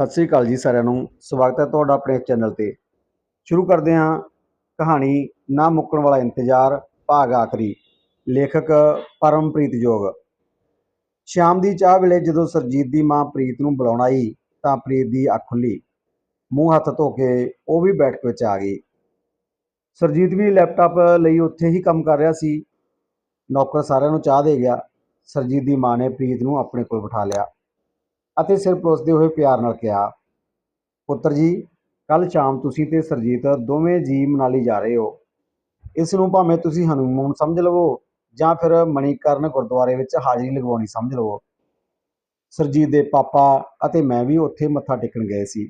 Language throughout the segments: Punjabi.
ਸਤਿ ਸ੍ਰੀ ਅਕਾਲ ਜੀ ਸਾਰਿਆਂ ਨੂੰ। ਸਵਾਗਤ ਹੈ ਤੁਹਾਡਾ ਆਪਣੇ ਚੈਨਲ ਤੇ। ਸ਼ੁਰੂ ਕਰਦੇ ਹਾਂ ਕਹਾਣੀ ਨਾ ਮੁੱਕਣ ਵਾਲਾ ਇੰਤਜ਼ਾਰ, ਭਾਗ ਆਖਰੀ। ਲੇਖਕ ਪਰਮਪ੍ਰੀਤ ਜੋਗ। ਸ਼ਾਮ ਦੀ ਚਾਹ ਵੇਲੇ ਜਦੋਂ ਸਰਜੀਤ ਦੀ ਮਾਂ ਪ੍ਰੀਤ ਨੂੰ ਬੁਲਾਉਣ ਆਈ, ਤਾਂ ਪ੍ਰੀਤ ਦੀ ਅੱਖ ਖੁੱਲੀ ਮੂੰਹ ਹੱਥ ਧੋ ਕੇ ਉਹ ਵੀ ਬੈਠਕ ਵਿੱਚ ਆ ਗਈ। ਸਰਜੀਤ ਵੀ ਲੈਪਟਾਪ ਲਈ ਉੱਥੇ ਹੀ ਕੰਮ ਕਰ ਰਿਹਾ ਸੀ। ਨੌਕਰ ਸਾਰਿਆਂ ਨੂੰ ਚਾਹ ਦੇ ਗਿਆ। ਸਰਜੀਤ ਦੀ ਮਾਂ ਨੇ ਪ੍ਰੀਤ ਨੂੰ ਆਪਣੇ ਕੋਲ ਬਿਠਾ ਲਿਆ। ਅਤੇ ਸਿਰ ਪਲੋਸਦੇ ਹੋਏ ਪਿਆਰ ਨਾਲ ਕਿਹਾ, ਪੁੱਤਰ ਜੀ ਕੱਲ ਸ਼ਾਮ ਤੁਸੀਂ ਤੇ ਸਰਜੀਤ ਦੋਵੇਂ ਜੀ ਮਨਾਲੀ ਜਾ ਰਹੇ ਹੋ। ਇਸ ਨੂੰ ਭਾਵੇਂ ਤੁਸੀਂ ਹਨੀਮੂਨ ਸਮਝ ਲਵੋ ਜਾਂ ਫਿਰ ਮਣੀਕਰਨ ਗੁਰਦੁਆਰੇ ਵਿੱਚ ਹਾਜ਼ਰੀ ਲਗਵਾਉਣੀ ਸਮਝ ਲਵੋ। ਸਰਜੀਤ ਦੇ ਪਾਪਾ ਅਤੇ ਮੈਂ ਵੀ ਉੱਥੇ ਮੱਥਾ ਟੇਕਣ ਗਏ ਸੀ,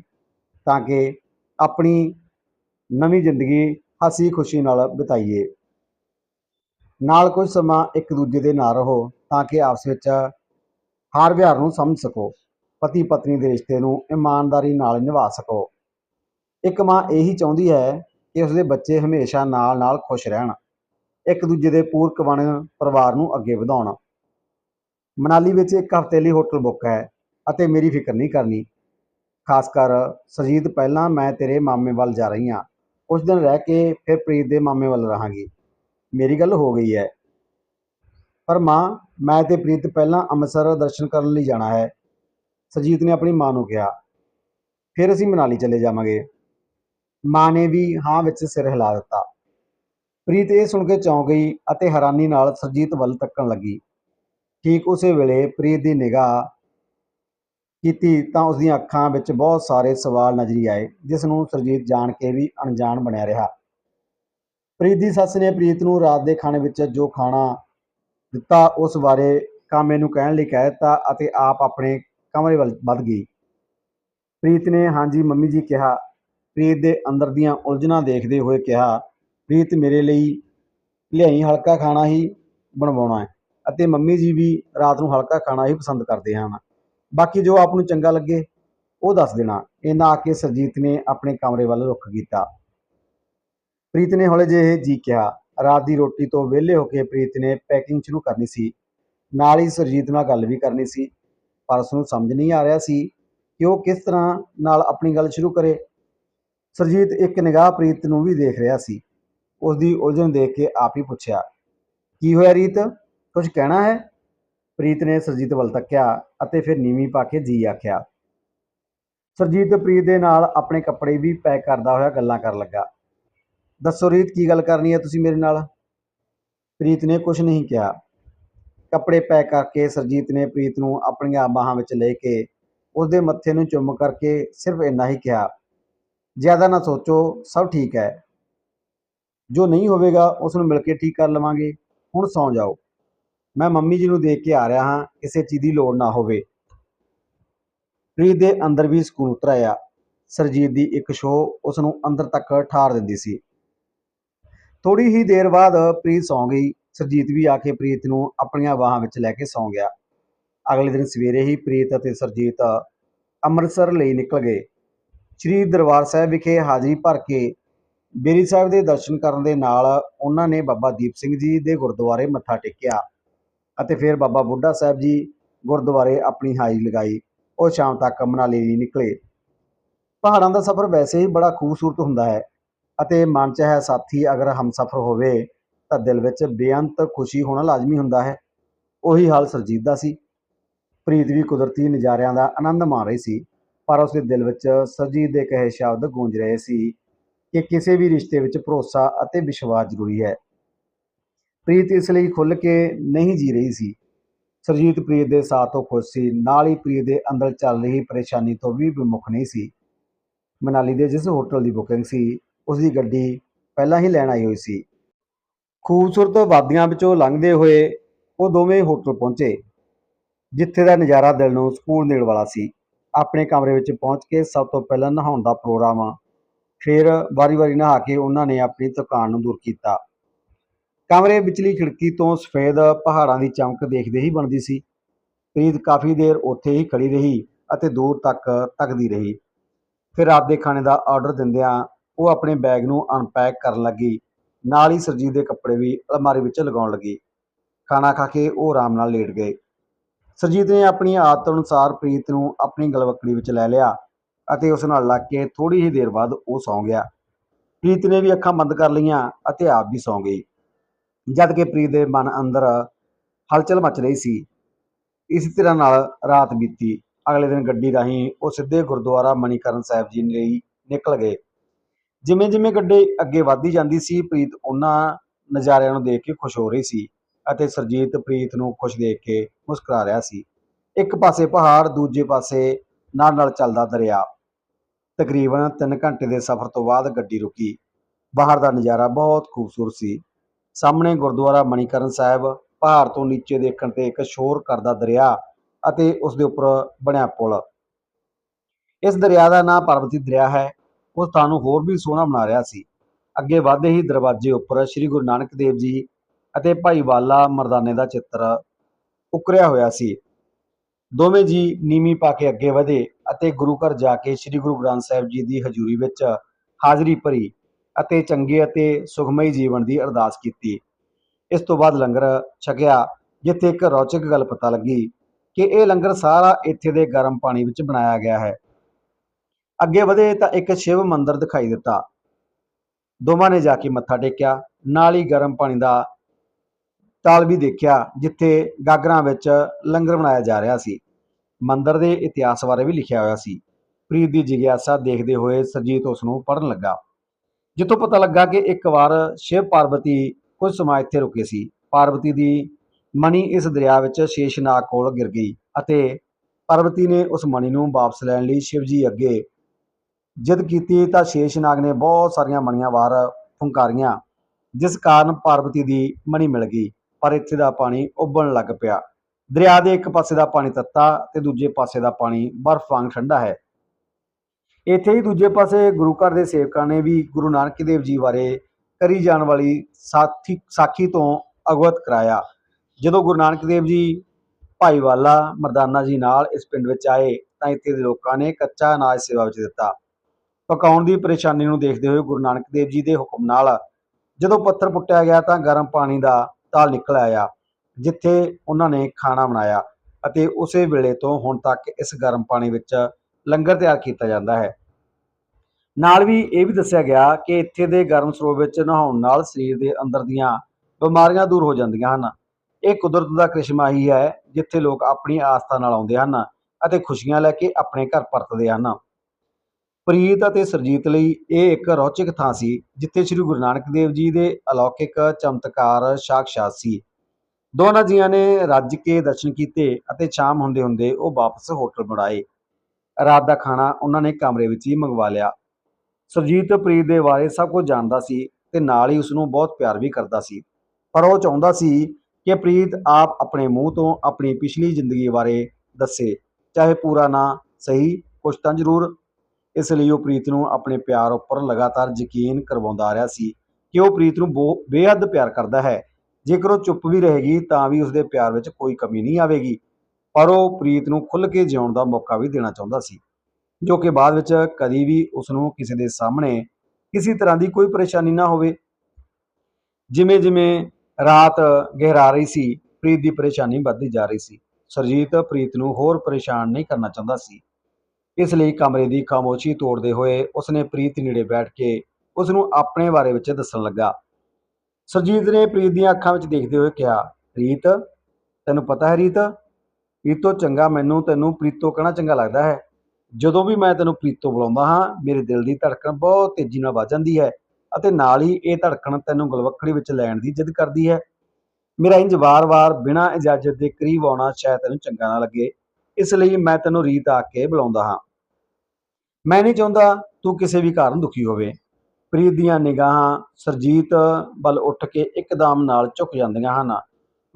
ਤਾਂ ਕਿ ਆਪਣੀ ਨਵੀਂ ਜ਼ਿੰਦਗੀ ਹਸੀ ਖੁਸ਼ੀ ਨਾਲ ਬਿਤਾਈਏ। ਨਾਲ ਕੁਝ ਸਮਾਂ ਇੱਕ ਦੂਜੇ ਦੇ ਨਾਲ ਰਹੋ, ਤਾਂ ਕਿ ਆਪਸ ਵਿੱਚ ਹਾਰ ਵਿਹਾਰ ਨੂੰ ਸਮਝ ਸਕੋ। ਪਤੀ ਪਤਨੀ ਦੇ ਰਿਸ਼ਤੇ ਨੂੰ ਇਮਾਨਦਾਰੀ ਨਾਲ ਨਿਭਾ ਸਕੋ। ਇੱਕ ਮਾਂ ਇਹੀ ਚਾਹੁੰਦੀ ਹੈ ਕਿ ਉਸਦੇ ਬੱਚੇ ਹਮੇਸ਼ਾ ਨਾਲ ਨਾਲ ਖੁਸ਼ ਰਹਿਣ ਇੱਕ ਦੂਜੇ ਦੇ ਪੂਰਕ ਬਣ ਪਰਿਵਾਰ ਨੂੰ ਅੱਗੇ ਵਧਾਉਣ। ਮਨਾਲੀ ਵਿੱਚ ਇੱਕ ਹਫ਼ਤੇ ਲਈ ਹੋਟਲ ਬੁੱਕ ਹੈ ਅਤੇ ਮੇਰੀ ਫਿਕਰ ਨਹੀਂ ਕਰਨੀ। ਖਾਸ ਕਰ ਸਰਜੀਤ, ਪਹਿਲਾਂ ਮੈਂ ਤੇਰੇ ਮਾਮੇ ਵੱਲ ਜਾ ਰਹੀ ਹਾਂ। ਕੁਝ ਦਿਨ ਰਹਿ ਕੇ ਫਿਰ ਪ੍ਰੀਤ ਦੇ ਮਾਮੇ ਵੱਲ ਰਹਾਂਗੀ। ਮੇਰੀ ਗੱਲ ਹੋ ਗਈ ਹੈ। ਪਰ ਮਾਂ, ਮੈਂ ਤੇ ਪ੍ਰੀਤ ਪਹਿਲਾਂ ਅੰਮ੍ਰਿਤਸਰ ਦਰਸ਼ਨ ਕਰਨ ਲਈ ਜਾਣਾ ਹੈ। ਸਰਜੀਤ ਨੇ ਆਪਣੀ ਮਾਂ ਨੂੰ ਕਿਹਾ, ਫਿਰ ਅਸੀਂ ਮਨਾਲੀ ਚਲੇ ਜਾਵਾਂਗੇ। ਮਾਂ ਨੇ ਵੀ ਹਾਂ ਵਿੱਚ ਸਿਰ ਹਿਲਾ ਦਿੱਤਾ। ਪ੍ਰੀਤ ਇਹ ਸੁਣ ਕੇ ਚੌਂਕ ਗਈ ਅਤੇ ਹੈਰਾਨੀ ਨਾਲ ਸਰਜੀਤ ਵੱਲ ਤੱਕਣ ਲੱਗੀ। ਠੀਕ ਉਸੇ ਵੇਲੇ ਪ੍ਰੀਤ ਦੀ ਨਿਗਾਹ ਕੀਤੀ ਤਾਂ ਉਸ ਦੀਆਂ ਅੱਖਾਂ ਵਿੱਚ ਬਹੁਤ ਸਾਰੇ ਸਵਾਲ ਨਜ਼ਰੀ ਆਏ, ਜਿਸ ਨੂੰ ਸਰਜੀਤ ਜਾਣ ਕੇ ਵੀ ਅਣਜਾਣ ਬਣਿਆ ਰਿਹਾ। ਪ੍ਰੀਤ ਦੀ ਸੱਸ ਨੇ ਪ੍ਰੀਤ ਨੂੰ ਰਾਤ ਦੇ ਖਾਣੇ ਵਿੱਚ ਜੋ ਖਾਣਾ ਦਿੱਤਾ ਉਸ ਬਾਰੇ ਕਾਮੇ ਨੂੰ ਕਹਿਣ ਲਈ ਕਹਿ ਦਿੱਤਾ ਅਤੇ ਆਪ ਆਪਣੇ ਕਮਰੇ ਵੱਲ ਵੱਧ ਗਈ। ਪ੍ਰੀਤ ਨੇ, ਹਾਂਜੀ, ਮੰਮੀ ਜੀ ਕਿਹਾ। ਪ੍ਰੀਤ ਦੇ ਅੰਦਰ ਦੀਆਂ ਉਲਝਣਾਂ ਦੇਖਦੇ ਹੋਏ ਕਿਹਾ, ਪ੍ਰੀਤ, ਮੇਰੇ ਲਈ ਲਿਆਈ ਹਲਕਾ ਖਾਣਾ ਹੀ ਬਣਵਾਉਣਾ ਹੈ ਅਤੇ ਮੰਮੀ ਜੀ ਵੀ ਰਾਤ ਨੂੰ ਹਲਕਾ ਖਾਣਾ ਹੀ ਪਸੰਦ ਕਰਦੇ ਹਨ। ਬਾਕੀ ਜੋ ਆਪ ਨੂੰ ਚੰਗਾ ਲੱਗੇ, ਉਹ ਦੱਸ ਦੇਣਾ। ਇਹਨਾਂ ਆ ਕੇ ਸਰਜੀਤ ਨੇ ਆਪਣੇ ਕਮਰੇ ਵੱਲ ਰੁੱਖ ਕੀਤਾ। ਪ੍ਰੀਤ ਨੇ ਹੌਲੇ ਜਿਹੇ ਜੀ ਕਿਹਾ, ਰਾਤ ਦੀ ਰੋਟੀ ਤੋਂ ਵਿਹਲੇ ਹੋ ਕੇ ਪ੍ਰੀਤ ਨੇ ਪੈਕਿੰਗ ਸ਼ੁਰੂ ਕਰਨੀ ਸੀ। ਨਾਲ ਹੀ ਸਰਜੀਤ ਨਾਲ ਗੱਲ ਵੀ ਕਰਨੀ ਸੀ। ਪਰ ਉਸ ਨੂੰ ਸਮਝ ਨਹੀਂ ਆ ਰਿਹਾ ਸੀ ਕਿ ਉਹ ਕਿਸ ਤਰ੍ਹਾਂ ਨਾਲ ਆਪਣੀ ਗੱਲ ਸ਼ੁਰੂ ਕਰੇ। ਸਰਜੀਤ ਇੱਕ ਨਿਗਾਹ ਪ੍ਰੀਤ ਨੂੰ ਵੀ ਦੇਖ ਰਿਹਾ ਸੀ। ਉਸ ਦੀ ਉਲਝਣ ਦੇਖ ਕੇ ਆਪ ਹੀ ਪੁੱਛਿਆ, ਕੀ ਹੋਇਆ ਰੀਤ? ਕੁਝ ਕਹਿਣਾ ਹੈ? ਪ੍ਰੀਤ ਨੇ ਸਰਜੀਤ ਵੱਲ ਤੱਕਿਆ ਅਤੇ ਫਿਰ ਨੀਵੀਂ ਪਾ ਕੇ ਜੀ ਆਖਿਆ। ਸਰਜੀਤ ਪ੍ਰੀਤ ਦੇ ਨਾਲ ਆਪਣੇ ਕੱਪੜੇ ਵੀ ਪੈਕ ਕਰਦਾ ਹੋਇਆ ਗੱਲਾਂ ਕਰਨ ਲੱਗਾ। ਦੱਸੋ ਰੀਤ, ਕੀ ਗੱਲ ਕਰਨੀ ਹੈ ਤੁਸੀਂ ਮੇਰੇ ਨਾਲ? ਪ੍ਰੀਤ ਨੇ ਕੁਝ ਨਹੀਂ ਕਿਹਾ। ਕੱਪੜੇ ਪੈਕ ਕਰਕੇ ਸਰਜੀਤ ਨੇ ਪ੍ਰੀਤ ਨੂੰ ਆਪਣੀਆਂ ਬਾਹਾਂ ਵਿੱਚ ਲੈ ਕੇ ਉਸਦੇ ਮੱਥੇ ਨੂੰ ਚੁੰਮ ਕਰਕੇ ਸਿਰਫ ਇੰਨਾ ਹੀ ਕਿਹਾ, ਜ਼ਿਆਦਾ ਨਾ ਸੋਚੋ, ਸਭ ਠੀਕ ਹੈ। ਜੋ ਨਹੀਂ ਹੋਵੇਗਾ ਉਸ ਨੂੰ ਮਿਲ ਕੇ ਠੀਕ ਕਰ ਲਵਾਂਗੇ। ਹੁਣ ਸੌਂ ਜਾਓ। ਮੈਂ ਮੰਮੀ ਜੀ ਨੂੰ ਦੇਖ ਕੇ ਆ ਰਿਹਾ ਹਾਂ, ਕਿਸੇ ਚੀਜ਼ ਦੀ ਲੋੜ ਨਾ ਹੋਵੇ। ਪ੍ਰੀਤ ਦੇ ਅੰਦਰ ਵੀ ਸਕੂਨ ਉਤਰ ਆਇਆ। ਸਰਜੀਤ ਦੀ ਇੱਕ ਸ਼ੋਅ ਉਸ ਨੂੰ ਅੰਦਰ ਤੱਕ ਠਾਰ ਦਿੰਦੀ ਸੀ। ਥੋੜੀ ਹੀ ਦੇਰ ਬਾਅਦ ਪ੍ਰੀਤ ਸੌਂ ਗਈ। ਸਰਜੀਤ ਵੀ ਆ ਕੇ ਪ੍ਰੀਤ ਨੂੰ ਆਪਣੀਆਂ ਬਾਹਾਂ ਵਿੱਚ ਲੈ ਕੇ ਸੌਂ ਗਿਆ। ਅਗਲੇ ਦਿਨ ਸਵੇਰੇ ਹੀ ਪ੍ਰੀਤ ਅਤੇ ਸਰਜੀਤ ਅੰਮ੍ਰਿਤਸਰ ਲਈ ਨਿਕਲ ਗਏ। ਸ੍ਰੀ ਦਰਬਾਰ ਸਾਹਿਬ ਵਿਖੇ ਹਾਜ਼ਰੀ ਭਰ ਕੇ ਬੇਰੀ ਸਾਹਿਬ ਦੇ ਦਰਸ਼ਨ ਕਰਨ ਦੇ ਨਾਲ ਉਹਨਾਂ ਨੇ ਬਾਬਾ ਦੀਪ ਸਿੰਘ ਜੀ ਦੇ ਗੁਰਦੁਆਰੇ ਮੱਥਾ ਟੇਕਿਆ ਅਤੇ ਫਿਰ ਬਾਬਾ ਬੁੱਢਾ ਸਾਹਿਬ ਜੀ ਗੁਰਦੁਆਰੇ ਆਪਣੀ ਹਾਜ਼ਰੀ ਲਗਾਈ। ਉਹ ਸ਼ਾਮ ਤੱਕ ਮਨਾਲੀ ਲਈ ਨਿਕਲੇ। ਪਹਾੜਾਂ ਦਾ ਸਫ਼ਰ ਵੈਸੇ ਹੀ ਬੜਾ ਖੂਬਸੂਰਤ ਹੁੰਦਾ ਹੈ ਅਤੇ ਮਨ 'ਚ ਹੈ, ਸਾਥੀ, ਅਗਰ ਹਮਸਫ਼ਰ ਹੋਵੇ ਤਾਂ ਦਿਲ ਵਿੱਚ ਬੇਅੰਤ ਖੁਸ਼ੀ ਹੋਣਾ ਲਾਜ਼ਮੀ ਹੁੰਦਾ ਹੈ। ਉਹੀ ਹਾਲ ਸਰਜੀਤ ਦਾ ਸੀ। ਪ੍ਰੀਤ ਵੀ ਕੁਦਰਤੀ ਨਜ਼ਾਰਿਆਂ ਦਾ ਆਨੰਦ ਮਾਣ ਰਹੀ ਸੀ, ਪਰ ਉਸ ਦੇ ਦਿਲ ਵਿੱਚ ਸਰਜੀਤ ਦੇ ਕਹੇ ਸ਼ਬਦ ਗੂੰਜ ਰਹੇ ਸੀ ਕਿ ਕਿਸੇ ਵੀ ਰਿਸ਼ਤੇ ਵਿੱਚ ਭਰੋਸਾ ਅਤੇ ਵਿਸ਼ਵਾਸ ਜ਼ਰੂਰੀ ਹੈ। ਪ੍ਰੀਤ ਇਸ ਲਈ ਖੁੱਲ੍ਹ ਕੇ ਨਹੀਂ ਜੀ ਰਹੀ ਸੀ। ਸਰਜੀਤ ਪ੍ਰੀਤ ਦੇ ਸਾਥ ਤੋਂ ਖੁਸ਼ ਸੀ, ਨਾਲ ਹੀ ਪ੍ਰੀਤ ਦੇ ਅੰਦਰ ਚੱਲ ਰਹੀ ਪਰੇਸ਼ਾਨੀ ਤੋਂ ਵੀ ਵਿਮੁਖ ਨਹੀਂ ਸੀ। ਮਨਾਲੀ ਦੇ ਜਿਸ ਹੋਟਲ ਦੀ ਬੁਕਿੰਗ ਸੀ ਉਸ ਦੀ ਗੱਡੀ ਪਹਿਲਾਂ ਹੀ ਲੈਣ ਆਈ ਹੋਈ ਸੀ। ਖੂਬਸੂਰਤ ਵਾਦੀਆਂ ਵਿੱਚੋਂ ਲੰਘਦੇ ਹੋਏ ਉਹ ਦੋਵੇਂ ਹੋਟਲ ਪਹੁੰਚੇ, ਜਿੱਥੇ ਦਾ ਨਜ਼ਾਰਾ ਦਿਲ ਨੂੰ ਸਕੂਨ ਦੇਣ ਵਾਲਾ ਸੀ। ਆਪਣੇ ਕਮਰੇ ਵਿੱਚ ਪਹੁੰਚ ਕੇ ਸਭ ਤੋਂ ਪਹਿਲਾਂ ਨਹਾਉਣ ਦਾ ਪ੍ਰੋਗਰਾਮ ਫਿਰ ਵਾਰੀ-ਵਾਰੀ ਨਹਾ ਕੇ ਉਹਨਾਂ ਨੇ ਆਪਣੀ ਥਕਾਨ ਨੂੰ ਦੂਰ ਕੀਤਾ। ਕਮਰੇ ਵਿਚਲੀ ਖਿੜਕੀ ਤੋਂ ਸਫੇਦ ਪਹਾੜਾਂ ਦੀ ਚਮਕ ਦੇਖਦੇ ਹੀ ਬਣਦੀ ਸੀ। ਪ੍ਰੀਤ ਕਾਫੀ ਦੇਰ ਉੱਥੇ ਹੀ ਖੜੀ ਰਹੀ ਅਤੇ ਦੂਰ ਤੱਕ ਤੱਕਦੀ ਰਹੀ। ਫਿਰ ਰਾਤ ਦੇ ਖਾਣੇ ਦਾ ਆਰਡਰ ਦਿੰਦਿਆਂ ਉਹ ਆਪਣੇ ਬੈਗ ਨੂੰ ਅਨਪੈਕ ਕਰਨ ਲੱਗੀ। ਨਾਲ ਹੀ ਸਰਜੀਤ ਦੇ ਕੱਪੜੇ ਵੀ ਅਲਮਾਰੀ ਵਿੱਚ ਲਗਾਉਣ ਲੱਗੀ। ਖਾਣਾ ਖਾ ਕੇ ਉਹ ਆਰਾਮ ਨਾਲ ਲੇਟ ਗਏ। ਸਰਜੀਤ ਨੇ ਆਪਣੀ ਆਦਤ ਅਨੁਸਾਰ ਪ੍ਰੀਤ ਨੂੰ ਆਪਣੀ ਗਲਵੱਕੜੀ ਵਿੱਚ ਲੈ ਲਿਆ ਅਤੇ ਉਸ ਨਾਲ ਲੱਗ ਕੇ ਥੋੜੀ ਹੀ ਦੇਰ ਬਾਅਦ ਉਹ ਸੌਂ ਗਿਆ। ਪ੍ਰੀਤ ਨੇ ਵੀ ਅੱਖਾਂ ਬੰਦ ਕਰ ਲਈਆਂ ਅਤੇ ਆਪ ਵੀ ਸੌਂ ਗਈ। ਜਦ ਕਿ ਪ੍ਰੀਤ ਦੇ ਮਨ ਅੰਦਰ ਹਲਚਲ ਮਚ ਰਹੀ ਸੀ। ਇਸ ਤਰ੍ਹਾਂ ਨਾਲ ਰਾਤ ਬੀਤੀ। ਅਗਲੇ ਦਿਨ ਗੱਡੀ ਰਾਹੀਂ ਉਹ ਸਿੱਧੇ ਗੁਰਦੁਆਰਾ ਮਨੀਕਰਨ ਸਾਹਿਬ ਜੀ ਲਈ ਨਿਕਲ ਗਏ। ਜਿਵੇਂ ਜਿਵੇਂ ਗੱਡੀ ਅੱਗੇ ਵਧਦੀ ਜਾਂਦੀ ਸੀ, ਪ੍ਰੀਤ ਉਹਨਾਂ ਨਜ਼ਾਰਿਆਂ ਨੂੰ ਦੇਖ ਕੇ ਖੁਸ਼ ਹੋ ਰਹੀ ਸੀ ਅਤੇ ਸਰਜੀਤ ਪ੍ਰੀਤ ਨੂੰ ਖੁਸ਼ ਦੇਖ ਕੇ ਮੁਸਕਰਾ ਰਿਹਾ ਸੀ। ਇੱਕ ਪਾਸੇ ਪਹਾੜ, ਦੂਜੇ ਪਾਸੇ ਨਾਲ ਨਾਲ ਚੱਲਦਾ ਦਰਿਆ। ਤਕਰੀਬਨ 3 ਘੰਟੇ ਦੇ ਸਫ਼ਰ ਤੋਂ ਬਾਅਦ ਗੱਡੀ ਰੁਕੀ। ਬਾਹਰ ਦਾ ਨਜ਼ਾਰਾ ਬਹੁਤ ਖੂਬਸੂਰਤ ਸੀ। ਸਾਹਮਣੇ ਗੁਰਦੁਆਰਾ ਮਣੀਕਰਨ ਸਾਹਿਬ, ਪਹਾੜ ਤੋਂ ਨੀਚੇ ਦੇਖਣ ਤੇ ਇੱਕ ਸ਼ੋਰ ਕਰਦਾ ਦਰਿਆ ਅਤੇ ਉਸ ਦੇ ਉੱਪਰ ਬਣਿਆ ਪੁਲ। ਇਸ ਦਰਿਆ ਦਾ ਨਾਮ ਪਰਬਤੀ ਦਰਿਆ ਹੈ। ਉਸ ਥਾਂ ਨੂੰ ਹੋਰ ਵੀ ਸੋਹਣਾ ਬਣਾ ਰਿਹਾ ਸੀ। ਅੱਗੇ ਵਧਦੇ ਹੀ ਦਰਵਾਜ਼ੇ ਉੱਪਰ ਸ੍ਰੀ ਗੁਰੂ ਨਾਨਕ ਦੇਵ ਜੀ ਅਤੇ ਭਾਈ ਵਾਲਾ ਮਰਦਾਨੇ ਦਾ ਚਿੱਤਰ ਉਕਰਿਆ ਹੋਇਆ ਸੀ। ਦੋਵੇਂ ਜੀ ਨੀਵੀਂ ਪਾ ਕੇ ਅੱਗੇ ਵਧੇ ਅਤੇ ਗੁਰੂ ਘਰ ਜਾ ਕੇ ਸ੍ਰੀ ਗੁਰੂ ਗ੍ਰੰਥ ਸਾਹਿਬ ਜੀ ਦੀ ਹਜ਼ੂਰੀ ਵਿੱਚ ਹਾਜ਼ਰੀ ਭਰੀ ਅਤੇ ਚੰਗੇ ਅਤੇ ਸੁਖਮਈ ਜੀਵਨ ਦੀ ਅਰਦਾਸ ਕੀਤੀ। ਇਸ ਤੋਂ ਬਾਅਦ ਲੰਗਰ ਛਕਿਆ, ਜਿੱਥੇ ਇੱਕ ਰੌਚਕ ਗੱਲ ਪਤਾ ਲੱਗੀ ਕਿ ਇਹ ਲੰਗਰ ਸਾਰਾ ਇੱਥੇ ਦੇ ਗਰਮ ਪਾਣੀ ਵਿੱਚ ਬਣਾਇਆ ਗਿਆ ਹੈ। ਅੱਗੇ ਵਧੇ ਤਾਂ ਇੱਕ ਸ਼ਿਵ ਮੰਦਿਰ ਦਿਖਾਈ ਦਿੱਤਾ। ਦੋਵਾਂ ਨੇ ਜਾ ਕੇ ਮੱਥਾ ਟੇਕਿਆ। ਨਾਲ ਹੀ ਗਰਮ ਪਾਣੀ ਦਾ ਤਾਲ ਵੀ ਦੇਖਿਆ, ਜਿੱਥੇ ਗਾਗਰਾਂ ਵਿੱਚ ਲੰਗਰ ਬਣਾਇਆ ਜਾ ਰਿਹਾ ਸੀ। ਮੰਦਿਰ ਦੇ ਇਤਿਹਾਸ ਬਾਰੇ ਵੀ ਲਿਖਿਆ ਹੋਇਆ ਸੀ। ਪ੍ਰੀਤ ਦੀ ਜਿਗਿਆਸਾ ਦੇਖਦੇ ਹੋਏ ਸਰਜੀਤ ਉਸ ਨੂੰ ਪੜ੍ਹਨ ਲੱਗਾ। ਜਿੱਥੋਂ ਪਤਾ ਲੱਗਾ ਕਿ ਇੱਕ ਵਾਰ ਸ਼ਿਵ ਪਾਰਵਤੀ ਕੁਝ ਸਮਾਂ ਇੱਥੇ ਰੁਕੇ ਸੀ। ਪਾਰਵਤੀ ਦੀ ਮਣੀ ਇਸ ਦਰਿਆ ਵਿੱਚ ਸ਼ੇਸ਼ਨਾਗ ਕੋਲ ਗਿਰ ਗਈ ਅਤੇ ਪਾਰਵਤੀ ਨੇ ਉਸ ਮਣੀ ਨੂੰ ਵਾਪਸ ਲੈਣ ਲਈ ਸ਼ਿਵ ਜੀ ਅੱਗੇ ਜਿੱਦ ਕੀਤੀ ਤਾਂ ਸ਼ੇਸ਼ਨਾਗ ਨੇ ਬਹੁਤ ਸਾਰੀਆਂ ਮਣੀਆਂ ਵਾਰ ਫੁੰਕਾਰੀਆਂ, ਜਿਸ ਕਾਰਨ ਪਾਰਵਤੀ ਦੀ ਮਣੀ ਮਿਲ ਗਈ, ਪਰ ਇੱਥੇ ਦਾ ਪਾਣੀ ਉੱਬਲਣ ਲੱਗ ਪਿਆ। ਦਰਿਆ ਦੇ ਇੱਕ ਪਾਸੇ ਦਾ ਪਾਣੀ ਤੱਤਾ ਤੇ ਦੂਜੇ ਪਾਸੇ ਦਾ ਪਾਣੀ ਬਰਫ਼ ਵਾਂਗ ਠੰਡਾ ਹੈ। ਇੱਥੇ ਹੀ ਦੂਜੇ ਪਾਸੇ ਗੁਰੂ ਘਰ ਦੇ ਸੇਵਕਾਂ ਨੇ ਵੀ ਗੁਰੂ ਨਾਨਕ ਦੇਵ ਜੀ ਬਾਰੇ ਕਰੀ ਜਾਣ ਵਾਲੀ ਸਾਥੀ, ਸਾਖੀ ਤੋਂ ਅਗਵਤ ਕਰਾਇਆ। ਜਦੋਂ ਗੁਰੂ ਨਾਨਕ ਦੇਵ ਜੀ ਭਾਈਵਾਲਾ ਮਰਦਾਨਾ ਜੀ ਨਾਲ ਇਸ ਪਿੰਡ ਵਿੱਚ ਆਏ ਤਾਂ ਇੱਥੇ ਦੇ ਲੋਕਾਂ ਨੇ ਕੱਚਾ ਅਨਾਜ ਸੇਵਾ ਵਿੱਚ ਦਿੱਤਾ। ਪਕਾਉਣ ਦੀ ਪਰੇਸ਼ਾਨੀ ਨੂੰ ਦੇਖਦੇ ਹੋਏ ਗੁਰੂ ਨਾਨਕ ਦੇਵ ਜੀ ਦੇ ਹੁਕਮ ਨਾਲ ਜਦੋਂ ਪੱਥਰ ਪੁੱਟਿਆ ਗਿਆ ਤਾਂ ਗਰਮ ਪਾਣੀ ਦਾ ਤਾਲ ਨਿਕਲ ਆਇਆ, ਜਿੱਥੇ ਉਹਨਾਂ ਨੇ ਖਾਣਾ ਬਣਾਇਆ ਅਤੇ ਉਸੇ ਵੇਲੇ ਤੋਂ ਹੁਣ ਤੱਕ ਇਸ ਗਰਮ ਪਾਣੀ ਵਿੱਚ ਲੰਗਰ ਤਿਆਰ ਕੀਤਾ ਜਾਂਦਾ ਹੈ। ਨਾਲ ਵੀ ਇਹ ਵੀ ਦੱਸਿਆ ਗਿਆ ਕਿ ਇੱਥੇ ਦੇ ਗਰਮ ਸਰੋਵਰ ਵਿੱਚ ਨਹਾਉਣ ਨਾਲ ਸਰੀਰ ਦੇ ਅੰਦਰ ਦੀਆਂ ਬਿਮਾਰੀਆਂ ਦੂਰ ਹੋ ਜਾਂਦੀਆਂ ਹਨ। ਇਹ ਕੁਦਰਤ ਦਾ ਕ੍ਰਿਸ਼ਮਾ ਹੀ ਹੈ, ਜਿੱਥੇ ਲੋਕ ਆਪਣੀ ਆਸਥਾ ਨਾਲ ਆਉਂਦੇ ਹਨ ਅਤੇ ਖੁਸ਼ੀਆਂ ਲੈ ਕੇ ਆਪਣੇ ਘਰ ਪਰਤਦੇ ਹਨ। ਪ੍ਰੀਤ ਅਤੇ ਸਰਜੀਤ ਲਈ ਇਹ ਇੱਕ ਰੌਚਕ ਥਾਂ ਸੀ, ਜਿੱਥੇ ਸ੍ਰੀ ਗੁਰੂ ਨਾਨਕ ਦੇਵ ਜੀ ਦੇ ਅਲੌਕਿਕ ਚਮਤਕਾਰ ਸਾਖਸ਼ਾਤ ਸੀ। ਦੋਨਾਂ ਜੀਆਂ ਨੇ ਰੱਜ ਕੇ ਦਰਸ਼ਨ ਕੀਤੇ ਅਤੇ ਸ਼ਾਮ ਹੁੰਦੇ ਹੁੰਦੇ ਉਹ ਵਾਪਸ ਹੋਟਲ ਮੁੜ ਆਏ ਰਾਤ ਦਾ ਖਾਣਾ ਉਹਨਾਂ ਨੇ ਕਮਰੇ ਵਿੱਚ ਹੀ ਮੰਗਵਾ ਲਿਆ। ਸੁਰਜੀਤ, ਪ੍ਰੀਤ ਦੇ ਬਾਰੇ ਸਭ ਕੁਝ ਜਾਣਦਾ ਸੀ ਤੇ ਨਾਲ ਹੀ ਉਸ ਨੂੰ ਬਹੁਤ ਪਿਆਰ ਵੀ ਕਰਦਾ ਸੀ। ਪਰ ਉਹ ਚਾਹੁੰਦਾ ਸੀ ਕਿ ਪ੍ਰੀਤ ਆਪ ਆਪਣੇ ਮੂੰਹ ਤੋਂ ਆਪਣੀ ਪਿਛਲੀ ਜ਼ਿੰਦਗੀ ਬਾਰੇ ਦੱਸੇ। ਚਾਹੇ ਪੂਰਾ ਨਾ ਸਹੀ ਕੁਝ ਤਾਂ ਜ਼ਰੂਰ ਇਸ ਲਈ ਉਹ ਪ੍ਰੀਤ ਨੂੰ ਆਪਣੇ ਪਿਆਰ ਉੱਪਰ ਲਗਾਤਾਰ ਯਕੀਨ ਕਰਵਾਉਂਦਾ ਆ ਰਿਹਾ ਸੀ ਕਿ ਉਹ ਪ੍ਰੀਤ ਨੂੰ ਬਹੁ- ਬੇਹੱਦ ਪਿਆਰ ਕਰਦਾ ਹੈ। ਜੇਕਰ ਉਹ ਚੁੱਪ ਵੀ ਰਹੇਗੀ, ਤਾਂ ਵੀ ਉਸਦੇ ਪਿਆਰ ਵਿੱਚ ਕੋਈ ਕਮੀ ਨਹੀਂ ਆਵੇਗੀ। ਪਰ ਉਹ ਪ੍ਰੀਤ ਨੂੰ ਖੁੱਲ੍ਹ ਕੇ ਜਿਉਣ ਦਾ ਮੌਕਾ ਵੀ ਦੇਣਾ ਚਾਹੁੰਦਾ ਸੀ, ਜੋ ਕਿ ਬਾਅਦ ਵਿੱਚ ਕਦੀ ਵੀ ਉਸ ਨੂੰ ਕਿਸੇ ਦੇ ਸਾਹਮਣੇ ਕਿਸੇ ਤਰ੍ਹਾਂ ਦੀ ਕੋਈ ਪਰੇਸ਼ਾਨੀ ਨਾ ਹੋਵੇ। ਜਿਵੇਂ ਜਿਵੇਂ ਰਾਤ ਗਹਿਰਾ ਰਹੀ ਸੀ, ਪ੍ਰੀਤ ਦੀ ਪਰੇਸ਼ਾਨੀ ਵੱਧਦੀ ਜਾ ਰਹੀ ਸੀ। ਸਰਜੀਤ ਪ੍ਰੀਤ ਨੂੰ ਹੋਰ ਪਰੇਸ਼ਾਨ ਨਹੀਂ ਕਰਨਾ ਚਾਹੁੰਦਾ ਸੀ। ਇਸ ਲਈ ਕਮਰੇ ਦੀ ਖਾਮੋਸ਼ੀ ਤੋੜਦੇ ਹੋਏ ਉਸਨੇ ਪ੍ਰੀਤ ਨੇੜੇ ਬੈਠ ਕੇ ਉਸ ਨੂੰ ਆਪਣੇ ਬਾਰੇ ਵਿੱਚ ਦੱਸਣ ਲੱਗਾ। ਸਰਜੀਤ ਨੇ ਪ੍ਰੀਤ ਦੀਆਂ ਅੱਖਾਂ ਵਿੱਚ ਦੇਖਦੇ ਹੋਏ ਕਿਹਾ, ਪ੍ਰੀਤ, ਤੈਨੂੰ ਪਤਾ ਹੈ ਰੀਤ ਇਹ ਚੰਗਾ ਮੈਨੂੰ ਤੈਨੂੰ ਪ੍ਰੀਤੋ ਕਹਿਣਾ ਚੰਗਾ ਲੱਗਦਾ ਹੈ। ਜਦੋਂ ਵੀ ਮੈਂ ਤੈਨੂੰ ਪ੍ਰੀਤੋ ਬੁਲਾਉਂਦਾ ਹਾਂ, ਮੇਰੇ ਦਿਲ ਦੀ ਧੜਕਣ ਬਹੁਤ ਤੇਜ਼ੀ ਨਾਲ ਵੱਧ ਜਾਂਦੀ ਹੈ ਅਤੇ ਨਾਲ ਹੀ ਇਹ ਧੜਕਣ ਤੈਨੂੰ ਗਲਵੱਖੜੀ ਵਿੱਚ ਲੈਣ ਦੀ ਜਿੱਦ ਕਰਦੀ ਹੈ। ਮੇਰਾ ਇੰਜ ਵਾਰ-ਵਾਰ ਬਿਨਾਂ ਇਜਾਜ਼ਤ ਦੇ ਕਰੀਬ ਆਉਣਾ ਸ਼ਾਇਦ ਤੈਨੂੰ ਚੰਗਾ ਨਾ ਲੱਗੇ। ਇਸ ਲਈ ਮੈਂ ਤੈਨੂੰ ਰੀਤ ਆ ਕੇ ਬੁਲਾਉਂਦਾ ਹਾਂ। ਮੈਂ ਨਹੀਂ ਚਾਹੁੰਦਾ ਤੂੰ ਕਿਸੇ ਵੀ ਕਾਰਨ ਦੁਖੀ ਹੋਵੇ। ਪ੍ਰੀਤ ਦੀਆਂ ਨਿਗਾਹਾਂ ਸਰਜੀਤ ਵੱਲ ਉੱਠ ਕੇ ਇੱਕਦਮ ਨਾਲ ਝੁਕ ਜਾਂਦੀਆਂ ਹਨ।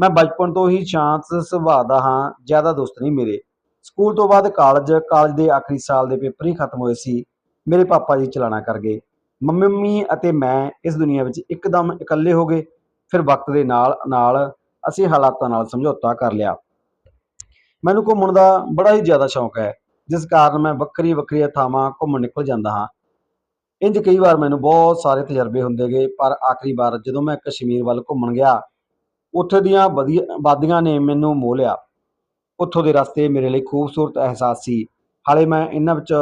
ਮੈਂ ਬਚਪਨ ਤੋਂ ਹੀ ਸ਼ਾਂਤ ਸੁਭਾਅ ਦਾ ਹਾਂ, ਜ਼ਿਆਦਾ ਦੋਸਤ ਨਹੀਂ ਮੇਰੇ। ਸਕੂਲ ਤੋਂ ਬਾਅਦ ਕਾਲਜ ਕਾਲਜ ਦੇ ਆਖਰੀ ਸਾਲ ਦੇ ਪੇਪਰ ਹੀ ਖਤਮ ਹੋਏ ਸੀ। ਮੇਰੇ ਪਾਪਾ ਜੀ ਚਲਾਣਾ ਕਰ ਗਏ। ਮੰਮੀ ਅਤੇ ਮੈਂ ਇਸ ਦੁਨੀਆ ਵਿੱਚ ਇੱਕਦਮ ਇਕੱਲੇ ਹੋ ਗਏ। ਫਿਰ ਵਕਤ ਦੇ ਨਾਲ ਨਾਲ ਅਸੀਂ ਹਾਲਾਤਾਂ ਨਾਲ ਸਮਝੌਤਾ ਕਰ ਲਿਆ। ਮੈਨੂੰ ਘੁੰਮਣ ਦਾ ਬੜਾ ਹੀ ਜ਼ਿਆਦਾ ਸ਼ੌਂਕ ਹੈ, ਜਿਸ ਕਾਰਨ ਮੈਂ ਵੱਖਰੀ ਵੱਖਰੀਆਂ ਥਾਵਾਂ ਘੁੰਮਣ ਨਿਕਲ ਜਾਂਦਾ ਹਾਂ। ਇੰਜ ਕਈ ਵਾਰ ਮੈਨੂੰ ਬਹੁਤ ਸਾਰੇ ਤਜਰਬੇ ਹੁੰਦੇ ਗਏ, ਪਰ ਆਖਰੀ ਵਾਰ ਜਦੋਂ ਮੈਂ ਕਸ਼ਮੀਰ ਵੱਲ ਘੁੰਮਣ ਗਿਆ, ਉੱਥੇ ਦੀਆਂ ਵਧੀਆ ਵਾਦੀਆਂ ਨੇ ਮੈਨੂੰ ਮੋਹ ਲਿਆ। ਉੱਥੋਂ ਦੇ ਰਸਤੇ ਮੇਰੇ ਲਈ ਖੂਬਸੂਰਤ ਅਹਿਸਾਸ ਸੀ। ਹਾਲੇ ਮੈਂ ਇਹਨਾਂ ਵਿੱਚ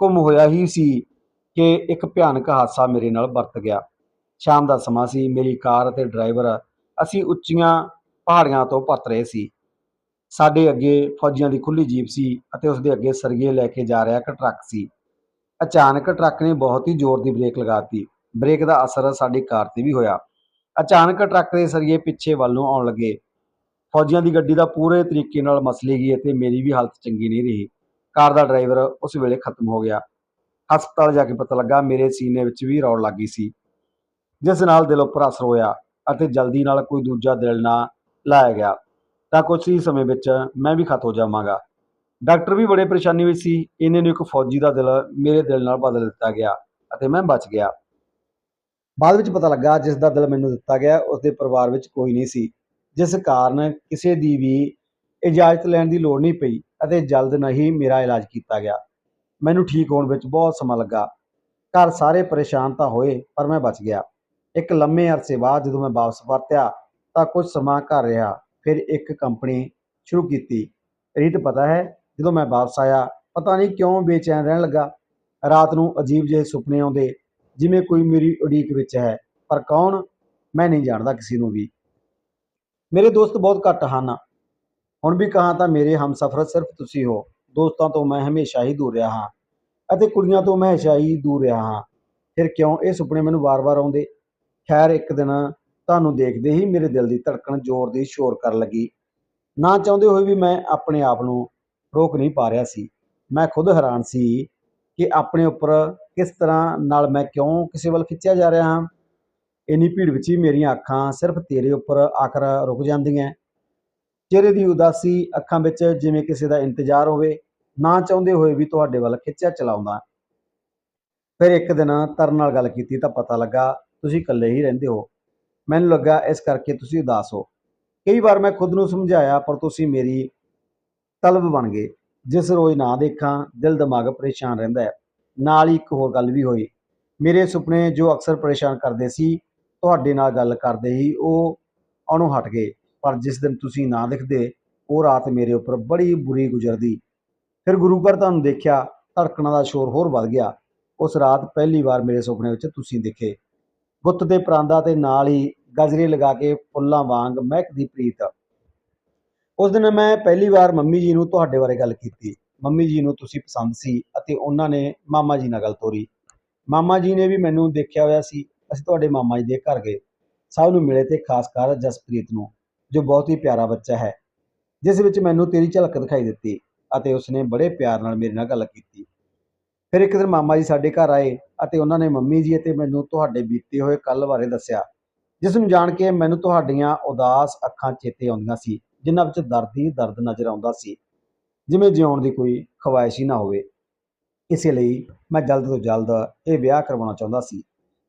ਘੁੰਮ ਹੋਇਆ ਹੀ ਸੀ ਕਿ ਇੱਕ ਭਿਆਨਕ ਹਾਦਸਾ ਮੇਰੇ ਨਾਲ ਵਰਤ ਗਿਆ। ਸ਼ਾਮ ਦਾ ਸਮਾਂ ਸੀ, ਮੇਰੀ ਕਾਰ ਅਤੇ ਡਰਾਈਵਰ ਅਸੀਂ ਉੱਚੀਆਂ ਪਹਾੜੀਆਂ ਤੋਂ ਪਰਤ ਰਹੇ ਸੀ। ਸਾਡੇ ਅੱਗੇ ਫੌਜੀਆਂ ਦੀ ਖੁੱਲੀ ਜੀਪ ਸੀ ਅਤੇ ਉਸ ਦੇ ਅੱਗੇ ਸਰਗੇ ਲੈ ਕੇ ਜਾ ਰਿਹਾ ਇੱਕ ਟਰੱਕ ਸੀ। ਅਚਾਨਕ ਟਰੱਕ ਨੇ ਬਹੁਤ ਹੀ ਜ਼ੋਰ ਦੀ ਬ੍ਰੇਕ ਲਗਾਤੀ ਬ੍ਰੇਕ ਦਾ ਅਸਰ ਸਾਡੀ ਕਾਰ ਤੇ ਵੀ ਹੋਇਆ। ਅਚਾਨਕ ਟਰੱਕ ਦੇ ਸਰੀਏ ਪਿੱਛੇ ਵੱਲ ਨੂੰ ਆਉਣ ਲੱਗੇ। ਫੌਜੀਆਂ ਦੀ ਗੱਡੀ ਦਾ ਪੂਰੇ ਤਰੀਕੇ ਨਾਲ ਮਸਲੀ ਗਈ ਅਤੇ ਮੇਰੀ ਵੀ ਹਾਲਤ ਚੰਗੀ ਨਹੀਂ ਰਹੀ। ਕਾਰ ਦਾ ਡਰਾਈਵਰ ਉਸ ਵੇਲੇ ਖਤਮ ਹੋ ਗਿਆ। ਹਸਪਤਾਲ ਜਾ ਕੇ ਪਤਾ ਲੱਗਾ ਮੇਰੇ ਸੀਨੇ ਵਿੱਚ ਵੀ ਰੌੜ ਲੱਗ ਗਈ ਸੀ। ਜਿਸ ਨਾਲ ਦਿਲ ਉੱਪਰ ਅਸਰ ਹੋਇਆ ਅਤੇ ਜਲਦੀ ਨਾਲ ਕੋਈ ਦੂਜਾ ਦਿਲ ਨਾ ਲਾਇਆ ਗਿਆ। ਤਾਂ ਕੁਝ ਹੀ ਸਮੇਂ ਵਿੱਚ ਮੈਂ ਵੀ ਖਤ ਹੋ ਜਾਵਾਂਗਾ। ਡਾਕਟਰ ਵੀ ਬੜੇ ਪਰੇਸ਼ਾਨੀ ਵਿੱਚ ਸੀ। ਇਹਨੇ ਨੂੰ ਇੱਕ ਫੌਜੀ ਦਾ ਦਿਲ, ਮੇਰੇ ਦਿਲ ਨਾਲ ਬਦਲ ਦਿੱਤਾ ਗਿਆ ਅਤੇ ਮੈਂ ਬਚ ਗਿਆ। ਬਾਅਦ ਵਿੱਚ ਪਤਾ ਲੱਗਾ, ਜਿਸ ਦਾ ਦਿਲ ਮੈਨੂੰ ਦਿੱਤਾ ਗਿਆ ਉਸ ਦੇ ਪਰਿਵਾਰ ਵਿੱਚ ਕੋਈ ਨਹੀਂ ਸੀ। ਜਿਸ ਕਾਰਨ ਕਿਸੇ ਦੀ ਵੀ ਇਜਾਜ਼ਤ ਲੈਣ ਦੀ ਲੋੜ ਨਹੀਂ ਪਈ ਅਤੇ ਜਲਦ ਨਹੀਂ ਮੇਰਾ ਇਲਾਜ ਕੀਤਾ ਗਿਆ। ਮੈਨੂੰ ਠੀਕ ਹੋਣ ਵਿੱਚ ਬਹੁਤ ਸਮਾਂ ਲੱਗਾ। ਘਰ ਸਾਰੇ ਪਰੇਸ਼ਾਨ ਤਾਂ ਹੋਏ, ਪਰ ਮੈਂ ਬਚ ਗਿਆ। ਇੱਕ ਲੰਮੇ ਅਰਸੇ ਬਾਅਦ ਜਦੋਂ ਮੈਂ ਵਾਪਸ ਪਰਤਿਆ, ਤਾਂ ਕੁਝ ਸਮਾਂ ਘਰ ਰਿਹਾ। ਫਿਰ ਇੱਕ ਕੰਪਨੀ ਸ਼ੁਰੂ ਕੀਤੀ। ਰੀਤ ਪਤਾ ਹੈ, ਜਦੋਂ ਮੈਂ ਵਾਪਸ ਆਇਆ, ਪਤਾ ਨਹੀਂ ਕਿਉਂ ਬੇਚੈਨ ਰਹਿਣ ਲੱਗਾ। ਰਾਤ ਨੂੰ ਅਜੀਬ ਜਿਹੇ ਸੁਪਨੇ ਆਉਂਦੇ, ਜਿਵੇਂ ਕੋਈ ਮੇਰੀ ਉਡੀਕ ਵਿੱਚ ਹੈ, ਪਰ ਕੌਣ, ਮੈਂ ਨਹੀਂ ਜਾਣਦਾ ਕਿਸੇ ਨੂੰ ਵੀ। ਮੇਰੇ ਦੋਸਤ ਬਹੁਤ ਘੱਟ ਹਨ। ਹੁਣ ਵੀ ਕਹਾਂ ਤਾਂ ਮੇਰੇ ਹਮਸਫਰ ਸਿਰਫ ਤੁਸੀਂ ਹੋ। ਦੋਸਤਾਂ ਤੋਂ ਮੈਂ ਹਮੇਸ਼ਾ ਹੀ ਦੂਰ ਰਿਹਾ ਹਾਂ ਅਤੇ ਕੁੜੀਆਂ ਤੋਂ ਮੈਂ ਹਮੇਸ਼ਾ ਹੀ ਦੂਰ ਰਿਹਾ ਹਾਂ। ਫਿਰ ਕਿਉਂ ਇਹ ਸੁਪਨੇ ਮੈਨੂੰ ਵਾਰ-ਵਾਰ ਆਉਂਦੇ? ਖੈਰ, ਇੱਕ ਦਿਨ ਤੁਹਾਨੂੰ ਦੇਖਦੇ ਹੀ ਮੇਰੇ ਦਿਲ ਦੀ ਧੜਕਣ ਜ਼ੋਰ ਦੀ ਸ਼ੋਰ ਕਰਨ ਲੱਗੀ। ਨਾ ਚਾਹੁੰਦੇ ਹੋਏ ਵੀ ਮੈਂ ਆਪਣੇ ਆਪ ਨੂੰ ਰੋਕ ਨਹੀਂ ਪਾ ਰਿਹਾ ਸੀ। ਮੈਂ ਖੁਦ ਹੈਰਾਨ ਸੀ ਕਿ ਆਪਣੇ ਉੱਪਰ ਕਿਸ ਤਰ੍ਹਾਂ ਨਾਲ ਮੈਂ ਕਿਉਂ ਕਿਸੇ ਵੱਲ ਖਿੱਚਿਆ ਜਾ ਰਿਹਾ ਹਾਂ। ਇੰਨੀ ਭੀੜ ਵਿੱਚ ਹੀ ਮੇਰੀਆਂ ਅੱਖਾਂ ਸਿਰਫ ਤੇਰੇ ਉੱਪਰ ਆਕਰ ਰੁਕ ਜਾਂਦੀਆਂ। ਚਿਹਰੇ ਦੀ ਉਦਾਸੀ ਅੱਖਾਂ ਵਿੱਚ ਜਿਵੇਂ ਕਿਸੇ ਦਾ ਇੰਤਜ਼ਾਰ ਹੋਵੇ, ਨਾ ਚਾਹੁੰਦੇ ਹੋਏ ਵੀ ਤੁਹਾਡੇ ਵੱਲ ਖਿੱਚਿਆ ਚਲਾਉਂਦਾ। ਫਿਰ ਇੱਕ ਦਿਨ ਤਰਨ ਨਾਲ ਗੱਲ ਕੀਤੀ ਤਾਂ ਪਤਾ ਲੱਗਾ ਤੁਸੀਂ ਇਕੱਲੇ ਹੀ ਰਹਿੰਦੇ ਹੋ। ਮੈਨੂੰ ਲੱਗਾ ਇਸ ਕਰਕੇ ਤੁਸੀਂ ਉਦਾਸ ਹੋ। ਕਈ ਵਾਰ ਮੈਂ ਖੁਦ ਨੂੰ ਸਮਝਾਇਆ, ਪਰ ਤੁਸੀਂ ਮੇਰੀ ਤਲਬ ਬਣ ਗਏ। ਜਿਸ ਰੋਜ਼ ਨਾ ਦੇਖਾਂ, ਦਿਲ ਦਿਮਾਗ ਪਰੇਸ਼ਾਨ ਰਹਿੰਦਾ ਹੈ। ਨਾਲ ਹੀ ਇੱਕ ਹੋਰ ਗੱਲ ਵੀ ਹੋਈ। ਮੇਰੇ ਸੁਪਨੇ ਜੋ ਅਕਸਰ ਪਰੇਸ਼ਾਨ ਕਰਦੇ ਸੀ, ਤੁਹਾਡੇ ਨਾਲ ਗੱਲ ਕਰਦੇ ਹੀ ਉਹ ਆਉਣੋਂ ਹਟ ਗਏ। ਪਰ ਜਿਸ ਦਿਨ ਤੁਸੀਂ ਨਾ ਦਿਖਦੇ, ਉਹ ਰਾਤ ਮੇਰੇ ਉੱਪਰ ਬੜੀ ਬੁਰੀ ਗੁਜ਼ਰਦੀ। ਫਿਰ ਗੁਰੂ ਘਰ ਤੁਹਾਨੂੰ ਦੇਖਿਆ, ਧੜਕਣਾਂ ਦਾ ਸ਼ੋਰ ਹੋਰ ਵੱਧ ਗਿਆ। ਉਸ ਰਾਤ ਪਹਿਲੀ ਵਾਰ ਮੇਰੇ ਸੁਪਨੇ ਵਿੱਚ ਤੁਸੀਂ ਦਿਖੇ। ਗੁੱਤ ਦੇ ਪਰਾਂਦਾ ਤੇ ਨਾਲ ਹੀ ਗਜਰੇ ਲਗਾ ਕੇ ਫੁੱਲਾਂ ਵਾਂਗ ਮਹਿਕਦੀ ਪ੍ਰੀਤ। ਉਸ ਦਿਨ ਮੈਂ ਪਹਿਲੀ ਵਾਰ ਮੰਮੀ ਜੀ ਨੂੰ ਤੁਹਾਡੇ ਬਾਰੇ ਗੱਲ ਕੀਤੀ। ਮੰਮੀ ਜੀ ਨੂੰ ਤੁਸੀਂ ਪਸੰਦ ਸੀ ਅਤੇ ਉਹਨਾਂ ਨੇ ਮਾਮਾ ਜੀ ਨਾਲ ਗੱਲ ਤੋਰੀ। ਮਾਮਾ ਜੀ ਨੇ ਵੀ ਮੈਨੂੰ ਦੇਖਿਆ ਹੋਇਆ ਸੀ। ਅਸੀਂ ਤੁਹਾਡੇ ਮਾਮਾ ਜੀ ਦੇ ਘਰ ਗਏ। ਸਭ ਨੂੰ ਮਿਲੇ ਤੇ ਖਾਸ ਕਰ ਜਸਪ੍ਰੀਤ ਨੂੰ, ਜੋ ਬਹੁਤ ਹੀ ਪਿਆਰਾ ਬੱਚਾ ਹੈ, ਜਿਸ ਵਿੱਚ ਮੈਨੂੰ ਤੇਰੀ ਝਲਕ ਦਿਖਾਈ ਦਿੱਤੀ ਅਤੇ ਉਸਨੇ ਬੜੇ ਪਿਆਰ ਨਾਲ ਮੇਰੇ ਨਾਲ ਗੱਲ ਕੀਤੀ। ਫਿਰ ਇੱਕ ਦਿਨ ਮਾਮਾ ਜੀ ਸਾਡੇ ਘਰ ਆਏ ਅਤੇ ਉਹਨਾਂ ਨੇ ਮੰਮੀ ਜੀ ਅਤੇ ਮੈਨੂੰ ਤੁਹਾਡੇ ਬੀਤੇ ਹੋਏ ਕੱਲ ਬਾਰੇ ਦੱਸਿਆ, ਜਿਸ ਨੂੰ ਜਾਣ ਕੇ ਮੈਨੂੰ ਤੁਹਾਡੀਆਂ ਉਦਾਸ ਅੱਖਾਂ ਚੇਤੇ ਆਉਂਦੀਆਂ ਸੀ, ਜਿਨ੍ਹਾਂ ਵਿੱਚ ਦਰਦ ਹੀ ਦਰਦ ਨਜ਼ਰ ਆਉਂਦਾ ਸੀ, ਜਿਵੇਂ ਜਿਉਣ ਦੀ ਕੋਈ ਖਵਾਇਸ਼ ਹੀ ਨਾ ਹੋਵੇ। ਇਸੇ ਲਈ ਮੈਂ ਜਲਦ ਤੋਂ ਜਲਦ ਇਹ ਵਿਆਹ ਕਰਵਾਉਣਾ ਚਾਹੁੰਦਾ ਸੀ,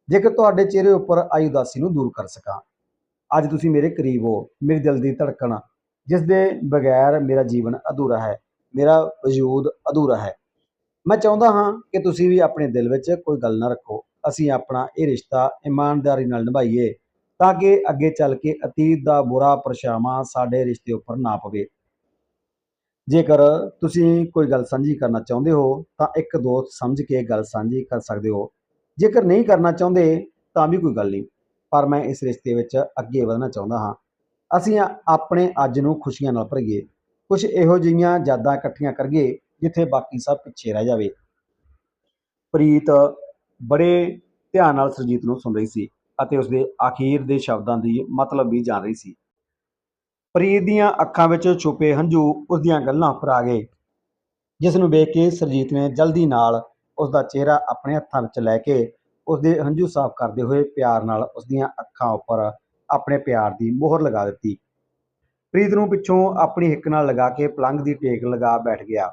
ਜੇਕਰ ਤੁਹਾਡੇ ਚਿਹਰੇ ਉੱਪਰ ਆਈ ਉਦਾਸੀ ਨੂੰ ਦੂਰ ਕਰ ਸਕਾਂ। ਅੱਜ ਤੁਸੀਂ ਮੇਰੇ ਕਰੀਬ ਹੋ, ਮੇਰੇ ਦਿਲ ਦੀ ਧੜਕਣ, ਜਿਸ ਦੇ ਬਗੈਰ ਮੇਰਾ ਜੀਵਨ ਅਧੂਰਾ ਹੈ, ਮੇਰਾ ਵਜੂਦ ਅਧੂਰਾ ਹੈ। ਮੈਂ ਚਾਹੁੰਦਾ ਹਾਂ ਕਿ ਤੁਸੀਂ ਵੀ ਆਪਣੇ ਦਿਲ ਵਿੱਚ ਕੋਈ ਗੱਲ ਨਾ ਰੱਖੋ। ਅਸੀਂ ਆਪਣਾ ਇਹ ਰਿਸ਼ਤਾ ਇਮਾਨਦਾਰੀ ਨਾਲ ਨਿਭਾਈਏ ਤਾਂ ਕਿ ਅੱਗੇ ਚੱਲ ਕੇ ਅਤੀਤ ਦਾ ਬੁਰਾ ਪਰਛਾਵਾਂ ਸਾਡੇ ਰਿਸ਼ਤੇ ਉੱਪਰ ਨਾ ਪਵੇ। ਜੇਕਰ ਤੁਸੀਂ ਕੋਈ ਗੱਲ ਸਾਂਝੀ ਕਰਨਾ ਚਾਹੁੰਦੇ ਹੋ ਤਾਂ ਇੱਕ ਦੋਸਤ ਸਮਝ ਕੇ ਗੱਲ ਸਾਂਝੀ ਕਰ ਸਕਦੇ ਹੋ। ਜੇਕਰ ਨਹੀਂ ਕਰਨਾ ਚਾਹੁੰਦੇ ਤਾਂ ਵੀ ਕੋਈ ਗੱਲ ਨਹੀਂ, ਪਰ ਮੈਂ ਇਸ ਰਿਸ਼ਤੇ ਵਿੱਚ ਅੱਗੇ ਵਧਣਾ ਚਾਹੁੰਦਾ ਹਾਂ। ਅਸੀਂ ਆਪਣੇ ਅੱਜ ਨੂੰ ਖੁਸ਼ੀਆਂ ਨਾਲ ਭਰੀਏ। ਕੁਝ ਇਹੋ ਜਿਹੀਆਂ ਯਾਦਾਂ ਇਕੱਠੀਆਂ ਕਰੀਏ ਜਿੱਥੇ ਬਾਕੀ ਸਭ ਪਿੱਛੇ ਰਹਿ ਜਾਵੇ। ਪ੍ਰੀਤ ਬੜੇ ਧਿਆਨ ਨਾਲ ਸੁਰਜੀਤ ਨੂੰ ਸੁਣ ਰਹੀ ਸੀ ਅਤੇ ਉਸਦੇ ਅਖੀਰ ਦੇ ਸ਼ਬਦਾਂ ਦੀ ਮਤਲਬ ਵੀ ਜਾਣ ਰਹੀ ਸੀ। ਪ੍ਰੀਤ ਦੀਆਂ ਅੱਖਾਂ ਵਿੱਚ ਛੁਪੇ ਹੰਝੂ ਉਸਦੀਆਂ ਗੱਲਾਂ ਉੱਪਰ ਆ ਗਏ, ਜਿਸ ਨੂੰ ਵੇਖ ਕੇ ਸੁਰਜੀਤ ਨੇ ਜਲਦੀ ਨਾਲ ਉਸਦਾ ਚਿਹਰਾ ਆਪਣੇ ਹੱਥਾਂ ਵਿੱਚ ਲੈ ਕੇ ਉਸਦੇ ਹੰਝੂ ਸਾਫ਼ ਕਰਦੇ ਹੋਏ ਪਿਆਰ ਨਾਲ ਉਸਦੀਆਂ ਅੱਖਾਂ ਉੱਪਰ ਆਪਣੇ ਪਿਆਰ ਦੀ ਮੋਹਰ ਲਗਾ ਦਿੱਤੀ। ਪ੍ਰੀਤ ਨੂੰ ਪਿੱਛੋਂ ਆਪਣੀ ਹਿੱਕ ਨਾਲ ਲਗਾ ਕੇ ਪਲੰਘ ਦੀ ਟੇਕ ਲਗਾ ਬੈਠ ਗਿਆ।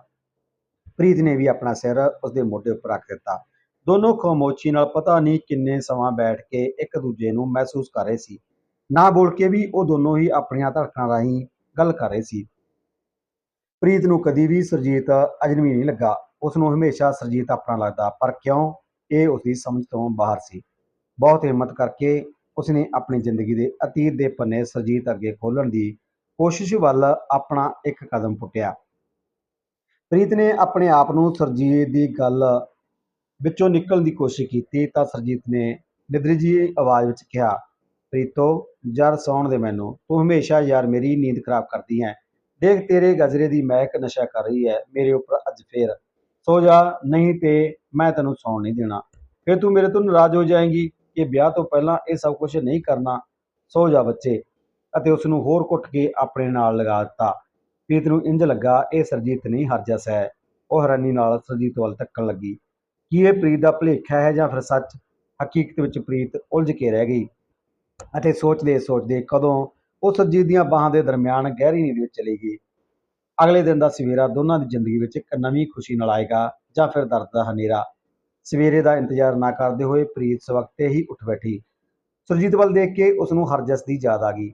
ਪ੍ਰੀਤ ਨੇ ਵੀ ਆਪਣਾ ਸਿਰ ਉਸਦੇ ਮੋਢੇ ਉੱਪਰ ਰੱਖ ਦਿੱਤਾ। ਦੋਨੋਂ ਖਾਮੋਸ਼ੀ ਨਾਲ ਪਤਾ ਨਹੀਂ ਕਿੰਨੇ ਸਮਾਂ ਬੈਠ ਕੇ ਇੱਕ ਦੂਜੇ ਨੂੰ ਮਹਿਸੂਸ ਕਰ ਰਹੇ ਸੀ। ਨਾ ਬੋਲ ਕੇ ਵੀ ਉਹ ਦੋਨੋਂ ਹੀ ਆਪਣੀਆਂ ਧੜਕਣਾਂ ਰਾਹੀਂ ਗੱਲ ਕਰ ਰਹੇ ਸੀ। ਪ੍ਰੀਤ ਨੂੰ ਕਦੀ ਵੀ ਸਰਜੀਤ ਅਜਨਬੀ ਨਹੀਂ ਲੱਗਾ। ਉਸ ਨੂੰ ਹਮੇਸ਼ਾ ਸਰਜੀਤ ਆਪਣਾ ਲੱਗਦਾ, ਪਰ ਕਿਉਂ? ਇਹ ਉਸਦੀ ਸਮਝ ਤੋਂ ਬਾਹਰ ਸੀ। ਬਹੁਤ ਹਿੰਮਤ ਕਰਕੇ ਉਸਨੇ ਆਪਣੀ ਜ਼ਿੰਦਗੀ ਦੇ ਅਤੀਤ ਦੇ ਪੰਨੇ ਸਰਜੀਤ ਅੱਗੇ ਖੋਲਣ ਦੀ ਕੋਸ਼ਿਸ਼ ਵੱਲ ਆਪਣਾ ਇੱਕ ਕਦਮ ਪੁੱਟਿਆ। ਪ੍ਰੀਤ ਨੇ ਆਪਣੇ ਆਪ ਨੂੰ ਸਰਜੀਤ ਦੀ ਗੱਲ ਵਿੱਚੋਂ ਨਿਕਲਣ ਦੀ ਕੋਸ਼ਿਸ਼ ਕੀਤੀ ਤਾਂ ਸਰਜੀਤ ਨੇ ਨਿਦਰੀ ਜੀ ਆਵਾਜ਼ ਵਿੱਚ ਕਿਹਾ, ਪ੍ਰੀਤੋ ਯਾਰ ਸੌਣ ਦੇ ਮੈਨੂੰ। ਤੂੰ ਹਮੇਸ਼ਾ ਯਾਰ ਮੇਰੀ ਨੀਂਦ ਖਰਾਬ ਕਰਦੀ ਹੈ। ਦੇਖ, ਤੇਰੇ ਗਜਰੇ ਦੀ ਮਹਿਕ ਨਸ਼ਾ ਕਰ ਰਹੀ ਹੈ, ਮੇਰੇ ਉੱਪਰ ਅੱਜ ਫੇਰ। ਸੋ ਜਾ, ਨਹੀਂ ਤੇ ਮੈਂ ਤੈਨੂੰ ਸੌਣ ਨਹੀਂ ਦੇਣਾ। ਫਿਰ ਤੂੰ ਮੇਰੇ ਤੋਂ ਨਾਰਾਜ਼ ਹੋ ਜਾਏਂਗੀ ਕਿ ਵਿਆਹ ਤੋਂ ਪਹਿਲਾਂ ਇਹ ਸਭ ਕੁਝ ਨਹੀਂ ਕਰਨਾ। ਸੋ ਜਾ ਬੱਚੇ ਅਤੇ ਉਸ ਨੂੰ ਹੋਰ ਕੁੱਟ ਕੇ ਆਪਣੇ ਨਾਲ ਲਗਾ ਦਿੱਤਾ। ਪ੍ਰੀਤ ਨੂੰ ਇੰਜ ਲੱਗਾ, ਇਹ ਸਰਜੀਤ ਨਹੀਂ ਹਰਜਸ ਹੈ ਉਹ ਹੈਰਾਨੀ ਨਾਲ ਸਰਜੀਤ ਵੱਲ ਤੱਕਣ ਲੱਗੀ। ਕੀ ਇਹ ਪ੍ਰੀਤ ਦਾ ਭੁਲੇਖਾ ਹੈ ਜਾਂ ਫਿਰ ਸੱਚ? ਹਕੀਕਤ ਵਿੱਚ ਪ੍ਰੀਤ ਉਲਝ ਕੇ ਰਹਿ ਗਈ ਅਤੇ ਸੋਚਦੇ ਸੋਚਦੇ ਕਦੋਂ ਉਹ ਸਰਜੀਤ ਦੀਆਂ ਬਾਹਾਂ ਦੇ ਦਰਮਿਆਨ ਗਹਿਰੀ ਨੀਂਦ ਵਿੱਚ ਚਲੀ ਗਈ। ਅਗਲੇ ਦਿਨ ਦਾ ਸਵੇਰਾ ਦੋਨਾਂ ਦੀ ਜ਼ਿੰਦਗੀ ਵਿੱਚ ਇੱਕ ਨਵੀਂ ਖੁਸ਼ੀ ਨਾਲ ਆਏਗਾ ਜਾਂ ਫਿਰ ਦਰਦ ਦਾ ਹਨੇਰਾ। ਸਵੇਰੇ ਦਾ ਇੰਤਜ਼ਾਰ ਨਾ ਕਰਦੇ ਹੋਏ ਪ੍ਰੀਤ ਸਵਖਤੇ ਹੀ ਉੱਠ ਬੈਠੀ। ਸੁਰਜੀਤ ਵੱਲ ਦੇਖ ਕੇ ਉਸ ਨੂੰ ਹਰਜਸ ਦੀ ਯਾਦ ਆ ਗਈ।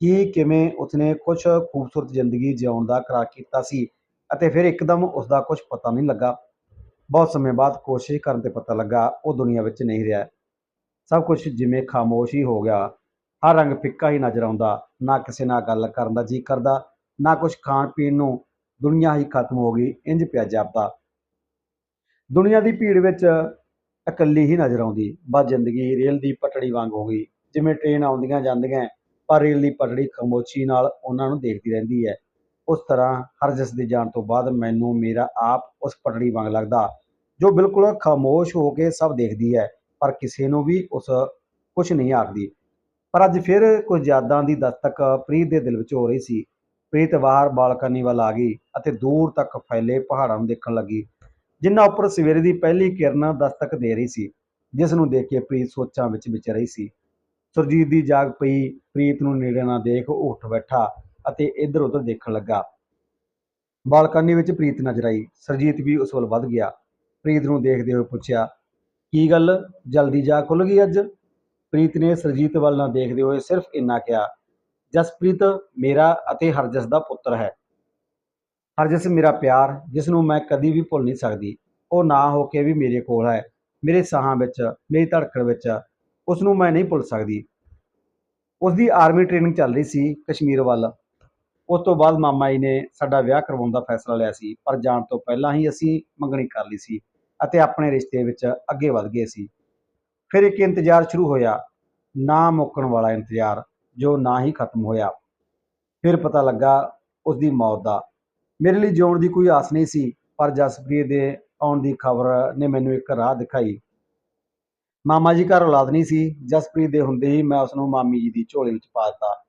ਕਿ ਕਿਵੇਂ ਉਸਨੇ ਕੁਝ ਖੂਬਸੂਰਤ ਜ਼ਿੰਦਗੀ ਜਿਉਣ ਦਾ ਕਰਾਰ ਕੀਤਾ ਸੀ ਅਤੇ ਫਿਰ ਇੱਕਦਮ ਉਸ ਦਾ ਕੁਝ ਪਤਾ ਨਹੀਂ ਲੱਗਾ। ਬਹੁਤ ਸਮੇਂ ਬਾਅਦ ਕੋਸ਼ਿਸ਼ ਕਰਨ ਤੇ ਪਤਾ ਲੱਗਾ, ਉਹ ਦੁਨੀਆ ਵਿੱਚ ਨਹੀਂ ਰਿਹਾ। ਸਭ ਕੁਝ ਜਿਵੇਂ ਖਾਮੋਸ਼ ਹੀ ਹੋ ਗਿਆ। ਹਰ ਰੰਗ ਫਿੱਕਾ ਹੀ ਨਜ਼ਰ ਆਉਂਦਾ। ਨਾ ਕਿਸੇ ਨਾਲ ਗੱਲ ਕਰਨ ਦਾ ਜੀ ਕਰਦਾ, ਨਾ ਕੁਝ ਖਾਣ ਪੀਣ ਨੂੰ। ਦੁਨੀਆ ਹੀ ਖਤਮ ਹੋ ਗਈ ਇੰਜ ਪਿਆ ਜਾਪਦਾ। ਦੁਨੀਆ ਦੀ ਭੀੜ ਵਿੱਚ ਇਕੱਲੀ ਹੀ ਨਜ਼ਰ ਆਉਂਦੀ। ਬਸ ਜ਼ਿੰਦਗੀ ਰੇਲ ਦੀ ਪਟੜੀ ਵਾਂਗ ਹੋ ਗਈ। ਜਿਵੇਂ ਟ੍ਰੇਨ ਆਉਂਦੀਆਂ ਜਾਂਦੀਆਂ ਪਰ ਰੇਲ ਦੀ ਪਟੜੀ ਖਾਮੋਸ਼ੀ ਨਾਲ ਉਹਨਾਂ ਨੂੰ ਦੇਖਦੀ ਰਹਿੰਦੀ ਹੈ। ਉਸ ਤਰ੍ਹਾਂ ਹਰਜਸ ਦੇ ਜਾਣ ਤੋਂ ਬਾਅਦ ਮੈਨੂੰ ਮੇਰਾ ਆਪ ਉਸ ਪਟੜੀ ਵਾਂਗ ਲੱਗਦਾ, ਜੋ ਬਿਲਕੁਲ ਖਾਮੋਸ਼ ਹੋ ਕੇ ਸਭ ਦੇਖਦੀ ਹੈ, ਪਰ ਕਿਸੇ ਨੂੰ ਵੀ ਉਸ ਕੁਝ ਨਹੀਂ ਆਖਦੀ। ਪਰ ਅੱਜ ਫਿਰ ਕੁਝ ਯਾਦਾਂ ਦੀ ਦਸਤਕ ਪ੍ਰੀਤ ਦੇ ਦਿਲ ਵਿੱਚ ਹੋ ਰਹੀ ਸੀ। ਪ੍ਰੀਤ ਬਾਹਰ ਬਾਲਕਨੀ ਵੱਲ ਆ ਗਈ ਅਤੇ ਦੂਰ ਤੱਕ ਫੈਲੇ ਪਹਾੜਾਂ ਨੂੰ ਦੇਖਣ ਲੱਗੀ ਜਿਨ੍ਹਾਂ ਉੱਪਰ ਸਵੇਰੇ ਦੀ ਪਹਿਲੀ ਕਿਰਨ ਦਸਤਕ ਦੇ ਰਹੀ ਸੀ, ਜਿਸ ਨੂੰ ਦੇਖ ਕੇ ਪ੍ਰੀਤ ਸੋਚਾਂ ਵਿੱਚ ਵਿਚ ਰਹੀ ਸੀ। ਸੁਰਜੀਤ ਦੀ ਜਾਗ ਪਈ, ਪ੍ਰੀਤ ਨੂੰ ਨੇੜੇ ਨਾ ਦੇਖ, ਉਹ ਉੱਠ ਬੈਠਾ ਅਤੇ ਇੱਧਰ ਉੱਧਰ ਦੇਖਣ ਲੱਗਾ। ਬਾਲਕਨੀ ਵਿੱਚ ਪ੍ਰੀਤ ਨਜ਼ਰ ਆਈ। ਸਰਜੀਤ ਵੀ ਉਸ ਵੱਲ ਵੱਧ ਗਿਆ। ਪ੍ਰੀਤ ਨੂੰ ਦੇਖਦੇ ਹੋਏ ਪੁੱਛਿਆ, ਕੀ ਗੱਲ? ਜਲਦੀ ਜਾ ਖੁੱਲ ਗਈ ਅੱਜ? ਪ੍ਰੀਤ ਨੇ ਸਰਜੀਤ ਵੱਲ ਨਾ ਦੇਖਦੇ ਹੋਏ ਸਿਰਫ ਇੰਨਾ ਕਿਹਾ, ਜਸਪ੍ਰੀਤ, ਮੇਰਾ ਅਤੇ ਹਰਜਸ ਦਾ ਪੁੱਤਰ ਹੈ। ਹਰਜਸ ਮੇਰਾ ਪਿਆਰ, ਜਿਸ ਨੂੰ ਮੈਂ ਕਦੀ ਵੀ ਭੁੱਲ ਨਹੀਂ ਸਕਦੀ। ਉਹ ਨਾ ਹੋ ਕੇ ਵੀ ਮੇਰੇ ਕੋਲ ਹੈ ਮੇਰੇ ਸਾਹਾਂ ਵਿੱਚ, ਮੇਰੀ ਧੜਕਣ ਵਿੱਚ ਉਸ ਨੂੰ ਮੈਂ ਨਹੀਂ ਭੁੱਲ ਸਕਦੀ। ਉਸ ਦੀ ਆਰਮੀ ਟ੍ਰੇਨਿੰਗ ਚੱਲ ਰਹੀ ਸੀ ਕਸ਼ਮੀਰ ਵੱਲ। ਉਸ ਤੋਂ ਬਾਅਦ ਮਾਮਾ ਜੀ ਨੇ ਸਾਡਾ ਵਿਆਹ ਕਰਵਾਉਣ ਦਾ ਫੈਸਲਾ ਲਿਆ ਸੀ, ਪਰ ਜਾਣ ਤੋਂ ਪਹਿਲਾਂ ਹੀ ਅਸੀਂ ਮੰਗਣੀ ਕਰ ਲਈ ਸੀ ਅਤੇ ਆਪਣੇ ਰਿਸ਼ਤੇ ਵਿੱਚ ਅੱਗੇ ਵਧ ਗਏ ਸੀ। ਫਿਰ ਇੱਕ ਇੰਤਜ਼ਾਰ ਸ਼ੁਰੂ ਹੋਇਆ, ਨਾ ਮੁੱਕਣ ਵਾਲਾ ਇੰਤਜ਼ਾਰ, ਜੋ ਨਾ ਹੀ ਖਤਮ ਹੋਇਆ। ਫਿਰ ਪਤਾ ਲੱਗਾ ਉਸ ਦੀ ਮੌਤ ਦਾ। ਮੇਰੇ ਲਈ ਜਿਉਣ ਦੀ ਕੋਈ ਆਸ ਨਹੀਂ ਸੀ, ਪਰ ਜਸਪ੍ਰੀਤ ਦੇ ਆਉਣ ਦੀ ਖਬਰ ਨੇ ਮੈਨੂੰ ਇੱਕ ਰਾਹ ਦਿਖਾਈ। ਮਾਮਾ ਜੀ ਘਰ ਔਲਾਦ ਨਹੀਂ ਸੀ, ਜਸਪ੍ਰੀਤ ਦੇ ਹੁੰਦੇ ਹੀ ਮੈਂ ਉਸ ਨੂੰ ਮਾਮੀ ਜੀ ਦੀ ਝੋਲੇ ਵਿੱਚ ਪਾ ਦਿੱਤਾ।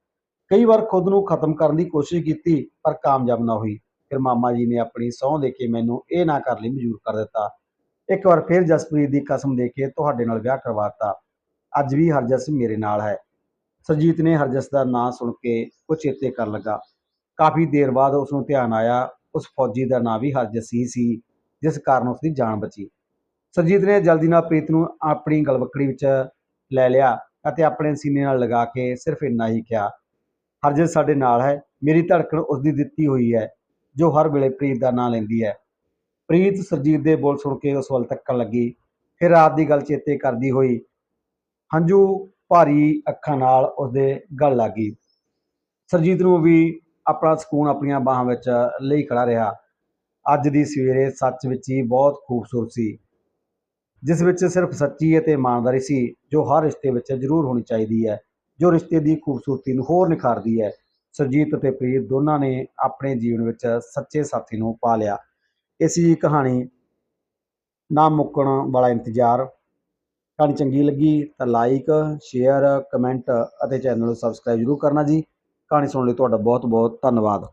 ਕਈ ਵਾਰ ਖੁਦ ਨੂੰ ਖਤਮ ਕਰਨ ਦੀ ਕੋਸ਼ਿਸ਼ ਕੀਤੀ, ਪਰ ਕਾਮਯਾਬ ਨਾ ਹੋਈ। ਫਿਰ ਮਾਮਾ ਜੀ ਨੇ ਆਪਣੀ ਸਹੁੰ ਦੇ ਕੇ ਮੈਨੂੰ ਇਹ ਨਾ ਕਰ ਲਈ ਮਜਬੂਰ ਕਰ ਦਿੱਤਾ। ਇੱਕ ਵਾਰ ਫਿਰ ਜਸਪ੍ਰੀਤ ਦੀ ਕਸਮ ਦੇ ਕੇ ਤੁਹਾਡੇ ਨਾਲ ਵਿਆਹ ਕਰਵਾਤਾ ਅੱਜ ਵੀ ਹਰਜਸ ਮੇਰੇ ਨਾਲ ਹੈ। ਸਰਜੀਤ ਨੇ ਹਰਜਸ ਦਾ ਨਾਂ ਸੁਣ ਕੇ ਕੁਝ ਚੇਤੇ ਕਰਨ ਲੱਗਾ। ਕਾਫੀ ਦੇਰ ਬਾਅਦ ਉਸ ਨੂੰ ਧਿਆਨ ਆਇਆ, ਉਸ ਫੌਜੀ ਦਾ ਨਾਂ ਵੀ ਹਰਜਸ ਹੀ ਸੀ, ਜਿਸ ਕਾਰਨ ਉਸ ਦੀ ਜਾਨ ਬਚੀ। ਸਰਜੀਤ ਨੇ ਜਲਦੀ ਨਾਲ ਪ੍ਰੀਤ ਨੂੰ ਆਪਣੀ ਗਲਵੱਕੜੀ ਵਿੱਚ ਲੈ ਲਿਆ ਅਤੇ ਆਪਣੇ ਸੀਨੇ ਨਾਲ ਲਗਾ ਕੇ ਸਿਰਫ ਇੰਨਾ ਹੀ ਕਿਹਾ ਹਰਜਸ ਸਾਡੇ ਨਾਲ ਹੈ, ਮੇਰੀ ਧੜਕਣ ਉਸ ਦੀ ਦਿੱਤੀ ਹੋਈ ਹੈ, ਜੋ ਹਰ ਵੇਲੇ ਪ੍ਰੀਤ ਦਾ ਨਾਂ ਲੈਂਦੀ ਹੈ। ਪ੍ਰੀਤ ਸਰਜੀਤ ਦੇ ਬੋਲ ਸੁਣ ਕੇ ਉਸ ਵੱਲ ਤੱਕਣ ਲੱਗੀ, ਫਿਰ ਰਾਤ ਦੀ ਗੱਲ ਚੇਤੇ ਕਰਦੀ ਹੋਈ ਹੰਝੂ ਭਾਰੀ ਅੱਖਾਂ ਨਾਲ ਉਸਦੇ ਗਲ ਲੱਗ ਗਈ। ਸਰਜੀਤ ਨੂੰ ਵੀ ਆਪਣਾ ਸਕੂਨ ਆਪਣੀਆਂ ਬਾਹਾਂ ਵਿੱਚ ਲਈ ਖੜਾ ਰਿਹਾ। ਅੱਜ ਦੀ ਸਵੇਰੇ ਸੱਚ ਵਿੱਚ ਹੀ ਬਹੁਤ ਖੂਬਸੂਰਤ ਸੀ। ਜਿਸ ਵਿੱਚ ਸਿਰਫ ਸੱਚੀ ਅਤੇ ਇਮਾਨਦਾਰੀ ਸੀ, ਜੋ ਹਰ ਰਿਸ਼ਤੇ ਵਿੱਚ ਜ਼ਰੂਰ ਹੋਣੀ ਚਾਹੀਦੀ ਹੈ, ਜੋ ਰਿਸ਼ਤੇ ਦੀ ਖੂਬਸੂਰਤੀ ਨੂੰ ਹੋਰ ਨਿਖਾਰਦੀ ਹੈ। ਸੁਰਜੀਤ ਅਤੇ ਪ੍ਰੀਤ ਦੋਨਾਂ ਨੇ ਆਪਣੇ ਜੀਵਨ ਵਿੱਚ ਸੱਚੇ ਸਾਥੀ ਨੂੰ ਪਾ ਲਿਆ। ਇਸ ਦੀ ਕਹਾਣੀ ਨਾ ਮੁੱਕਣ ਵਾਲਾ ਇੰਤਜ਼ਾਰ। ਕਹਾਣੀ ਚੰਗੀ ਲੱਗੀ ਤਾਂ ਲਾਈਕ ਸ਼ੇਅਰ ਕਮੈਂਟ ਅਤੇ ਚੈਨਲ ਨੂੰ ਸਬਸਕ੍ਰਾਈਬ ਜ਼ਰੂਰ ਕਰਨਾ ਜੀ। ਕਹਾਣੀ ਸੁਣਨ ਲਈ ਤੁਹਾਡਾ ਬਹੁਤ ਬਹੁਤ ਧੰਨਵਾਦ।